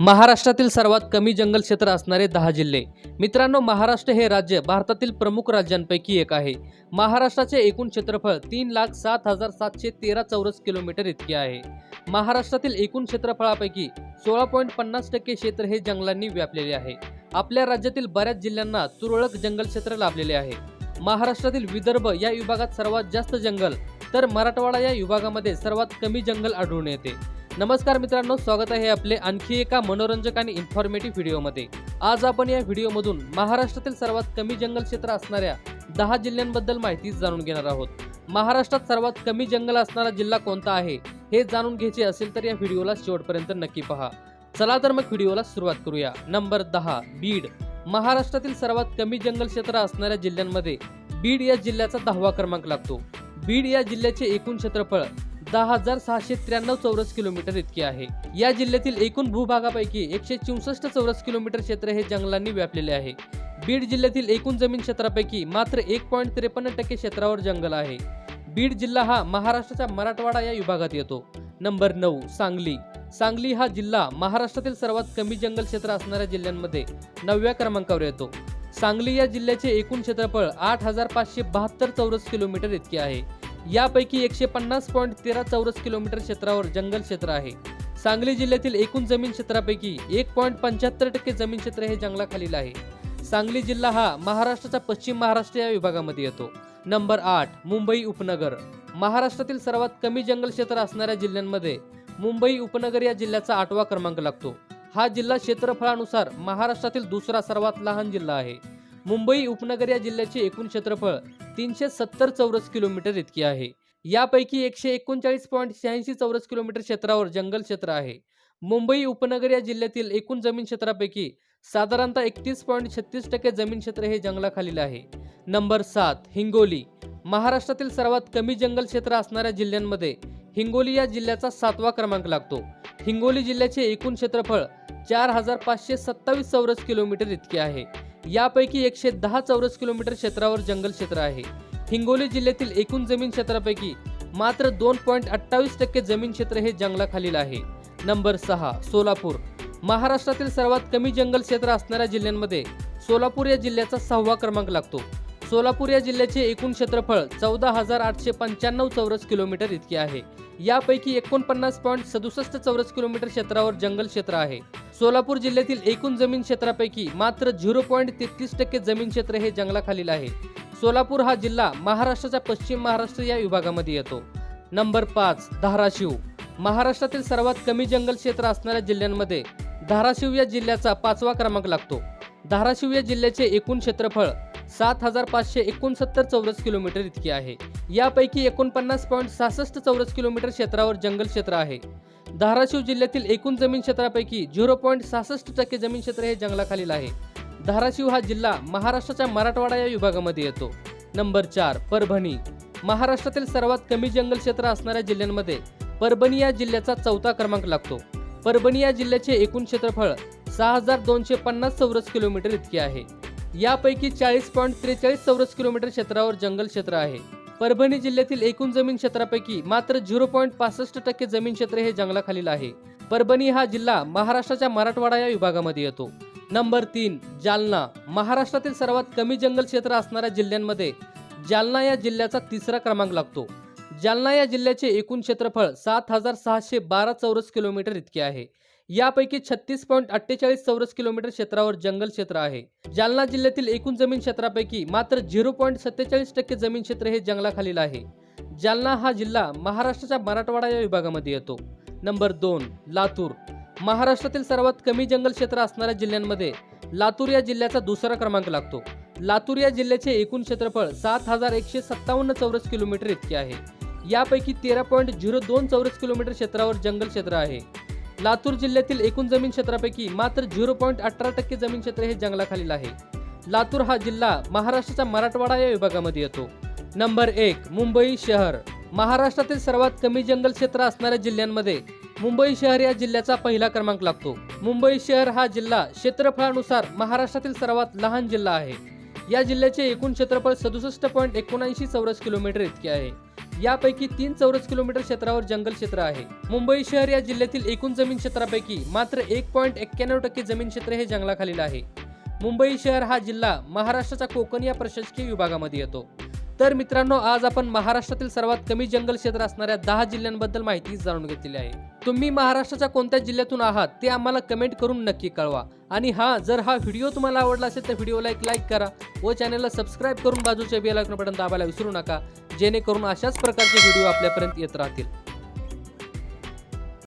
महाराष्ट्रातील सर्वात कमी जंगल क्षेत्र असणारे दहा जिल्हे. मित्रांनो महाराष्ट्र हे राज्य भारतातील प्रमुख राज्यांपैकी एक आहे. महाराष्ट्राचे एकूण क्षेत्रफळ तीन लाख सात हजार सातशे तेरा चौरस किलोमीटर इतके आहे. महाराष्ट्रातील एकूण क्षेत्रफळापैकी सोळा पॉईंट पन्नास टक्के क्षेत्र हे जंगलांनी व्यापलेले आहे. आपल्या राज्यातील बऱ्याच जिल्ह्यांना तुरळक जंगल क्षेत्र लाभलेले आहे. महाराष्ट्रातील विदर्भ या विभागात सर्वात जास्त जंगल तर मराठवाडा या विभागामध्ये सर्वात कमी जंगल आढळून येते. नमस्कार मित्रांनो स्वागत आहे आपले आणखी एका मनोरंजक आणि इन्फॉर्मेटिव्ह व्हिडिओमध्ये. आज आपण या व्हिडिओमधून महाराष्ट्रातील सर्वात कमी जंगल क्षेत्र असणाऱ्या दहा जिल्ह्यांबद्दल माहिती जाणून घेणार आहोत. महाराष्ट्रात सर्वात कमी जंगल असणारा जिल्हा कोणता आहे हे जाणून घ्यायचे असेल तर या व्हिडिओला शेवटपर्यंत नक्की पहा. चला तर मग व्हिडिओला सुरुवात करूया. नंबर दहा बीड. महाराष्ट्रातील सर्वात कमी जंगल क्षेत्र असणाऱ्या जिल्ह्यांमध्ये बीड या जिल्ह्याचा दहावा क्रमांक लागतो. बीड या जिल्ह्याचे एकूण क्षेत्रफळ दहा हजार सहाशे त्र्याण्णव चौरस किलोमीटर इतकी आहे. या जिल्ह्यातील एकूण भूभागापैकी एकशे चौसष्ट चौरस किलोमीटर क्षेत्र हे जंगलांनी व्यापलेले आहे. बीड जिल्ह्यातील एकूण जमीन क्षेत्रापैकी मात्र एक पॉईंट त्रेपन्न टक्के क्षेत्रावर जंगल आहे. बीड जिल्हा हा महाराष्ट्राच्या मराठवाडा या विभागात येतो. नंबर नऊ सांगली. सांगली हा जिल्हा महाराष्ट्रातील सर्वात कमी जंगल क्षेत्र असणाऱ्या जिल्ह्यांमध्ये नवव्या क्रमांकावर येतो. सांगली या जिल्ह्याचे एकूण क्षेत्रफळ आठ हजार पाचशे बहात्तर चौरस किलोमीटर इतके आहे. यापैकी एकशे पन्नास पॉईंट तेरा चौरस किलोमीटर क्षेत्रावर जंगल क्षेत्र आहे. सांगली जिल्ह्यातील एकूण जमीन क्षेत्रापैकी एक पॉईंट पंच्याहत्तर टक्के जमीन क्षेत्र हे जंगलाखालील आहे. सांगली जिल्हा हा महाराष्ट्राच्या पश्चिम महाराष्ट्र या विभागामध्ये येतो. नंबर आठ मुंबई उपनगर. महाराष्ट्रातील सर्वात कमी जंगल क्षेत्र असणाऱ्या जिल्ह्यांमध्ये मुंबई उपनगर या जिल्ह्याचा आठवा क्रमांक लागतो. हा जिल्हा क्षेत्रफळानुसार महाराष्ट्रातील दुसरा सर्वात लहान जिल्हा आहे. मुंबई उपनगर या जिल्ह्याचे एकूण क्षेत्रफळ तीनशे सत्तर चौरस किलोमीटर इतके आहे. यापैकी एकशे एकोणचाळीस पॉईंट शहाऐंशी चौरस किलोमीटर क्षेत्रावर जंगल क्षेत्र आहे. मुंबई उपनगर या जिल्ह्यातील एकूण जमीन क्षेत्रापैकी साधारणतः एकतीस पॉईंट छत्तीस टक्के जमीन क्षेत्र हे जंगलाखालील आहे. नंबर सात हिंगोली. महाराष्ट्रातील सर्वात कमी जंगल क्षेत्र असणाऱ्या जिल्ह्यांमध्ये हिंगोली या जिल्ह्याचा सातवा क्रमांक लागतो. हिंगोली जिल्ह्याचे एकूण क्षेत्रफळ चार हजार पाचशे सत्तावीस चौरस किलोमीटर इतके आहे. यापैकी एकशे दहा चौरस किलोमीटर क्षेत्रावर जंगल क्षेत्र आहे. हिंगोली जिल्ह्यातील एकूण जमीन क्षेत्रापैकी मात्र दोन पॉईंट अठ्ठावीस टक्के जमीन क्षेत्र हे जंगलाखालील आहे. नंबर सहा सोलापूर. महाराष्ट्रातील सर्वात कमी जंगल क्षेत्र असणाऱ्या जिल्ह्यांमध्ये सोलापूर या जिल्ह्याचा सहावा क्रमांक लागतो. सोलापूर या जिल्ह्याचे एकूण क्षेत्रफळ चौदा हजार आठशे पंच्याण्णव चौरस किलोमीटर इतके आहे. यापैकी एकोणपन्नास पॉईंट सदुसष्ट चौरस किलोमीटर क्षेत्रावर जंगल क्षेत्र आहे. सोलापूर जिल्ह्यातील एकूण जमीन क्षेत्रापैकी मात्र झिरो पॉईंट तेहतीस टक्के जमीन क्षेत्र हे जंगलाखालील आहे. सोलापूर हा जिल्हा महाराष्ट्राच्या पश्चिम महाराष्ट्र या विभागामध्ये येतो. नंबर पाच धाराशिव. महाराष्ट्रातील सर्वात कमी जंगल क्षेत्र असणाऱ्या जिल्ह्यांमध्ये धाराशिव या जिल्ह्याचा पाचवा क्रमांक लागतो. धाराशिव या जिल्ह्याचे एकूण क्षेत्रफळ सात हजार पाचशे एकोणसत्तर चौरस किलोमीटर इतके आहे. यापैकी एकोणपन्नास पॉईंट सहासष्ट चौरस किलोमीटर क्षेत्रावर जंगल क्षेत्र आहे. धाराशिव जिल्ह्यातील एकूण जमीन क्षेत्रापैकी झिरो पॉईंट सहासष्ट टक्के जमीन क्षेत्र हे जंगलाखालील आहे. धाराशिव हा जिल्हा महाराष्ट्राच्या मराठवाडा या विभागामध्ये येतो. नंबर चार परभणी. महाराष्ट्रातील सर्वात कमी जंगल क्षेत्र असणाऱ्या जिल्ह्यांमध्ये परभणी या जिल्ह्याचा चौथा क्रमांक लागतो. परभणी या जिल्ह्याचे एकूण क्षेत्रफळ सहा हजार दोनशे पन्नास चौरस किलोमीटर इतके आहे. यापैकी चाळीस पॉईंट त्रेचाळीस चौरस किलोमीटर क्षेत्रावर जंगल क्षेत्र आहे. परभणी जिल्ह्यातील एकूण जमीन क्षेत्रापैकी मात्र झिरो पॉईंट पासष्ट टक्के जमीन क्षेत्र हे जंगलाखालील आहे. परभणी हा जिल्हा महाराष्ट्राच्या मराठवाडा या विभागामध्ये येतो. नंबर तीन जालना. महाराष्ट्रातील सर्वात कमी जंगल क्षेत्र असणाऱ्या जिल्ह्यांमध्ये जालना या जिल्ह्याचा तिसरा क्रमांक लागतो. जालना या जिल्ह्याचे एकूण क्षेत्रफळ सात हजार सहाशे बारा चौरस किलोमीटर इतके आहे. यापैकी छत्तीस पॉईंट अठ्ठेचाळीस चौरस किलोमीटर क्षेत्रावर जंगल क्षेत्र आहे. जालना जिल्ह्यातील एकूण जमीन क्षेत्रापैकी मात्र झिरो पॉईंट सत्तेचाळीस टक्के जमीन क्षेत्र हे जंगलाखालील आहे. जालना हा जिल्हा महाराष्ट्राच्या मराठवाडा या विभागामध्ये येतो. नंबर दोन लातूर. महाराष्ट्रातील सर्वात कमी जंगल क्षेत्र असणाऱ्या जिल्ह्यांमध्ये लातूर या जिल्ह्याचा दुसरा क्रमांक लागतो. लातूर या जिल्ह्याचे एकूण क्षेत्रफळ सात हजार एकशे सत्तावन्न चौरस किलोमीटर इतके आहे. यापैकी तेरा पॉईंट झिरो दोन चौरस किलोमीटर क्षेत्रावर जंगल क्षेत्र आहे. लातूर जिल्ह्यातील एकूण जमीन क्षेत्रापैकी मात्र झिरो पॉईंट अठरा टक्के जमीन क्षेत्र हे जंगलाखालील आहे. लातूर हा जिल्हा महाराष्ट्राच्या मराठवाडा या विभागामध्ये येतो. नंबर एक मुंबई शहर. महाराष्ट्रातील सर्वात कमी जंगल क्षेत्र असणाऱ्या जिल्ह्यांमध्ये मुंबई शहर या जिल्ह्याचा पहिला क्रमांक लागतो. मुंबई शहर हा जिल्हा क्षेत्रफळानुसार महाराष्ट्रातील सर्वात लहान जिल्हा आहे. या जिल्ह्याचे एकूण क्षेत्रफळ सदुसष्ट पॉईंट एकोणऐंशी चौरस किलोमीटर इतके आहे. यापैकी तीन चौरस किलोमीटर क्षेत्रावर जंगल क्षेत्र आहे. मुंबई शहर या जिल्ह्यातील एकूण जमीन क्षेत्रापैकी मात्र एक पॉईंट एक्क्याण्णव टक्के जमीन क्षेत्र हे जंगलाखालील आहे. मुंबई शहर हा जिल्हा महाराष्ट्राच्या कोकण या प्रशासकीय विभागामध्ये येतो. तर मित्रांनो आज आपण महाराष्ट्रातील सर्वात कमी जंगल क्षेत्र असणाऱ्या दहा जिल्ह्यांबद्दल माहिती जाणून घेतलेली आहे. तुम्ही महाराष्ट्राच्या कोणत्या जिल्ह्यातून आहात ते आम्हाला कमेंट करून नक्की कळवा. आणि हा जर हा व्हिडिओ तुम्हाला आवडला असेल तर व्हिडिओला एक लाईक करा व चॅनलला सबस्क्राईब करून बाजूच्या बेल आयकॉन बटन दाबायला विसरू नका जेणेकरून अशाच प्रकारचे व्हिडिओ आपल्यापर्यंत येत राहतील.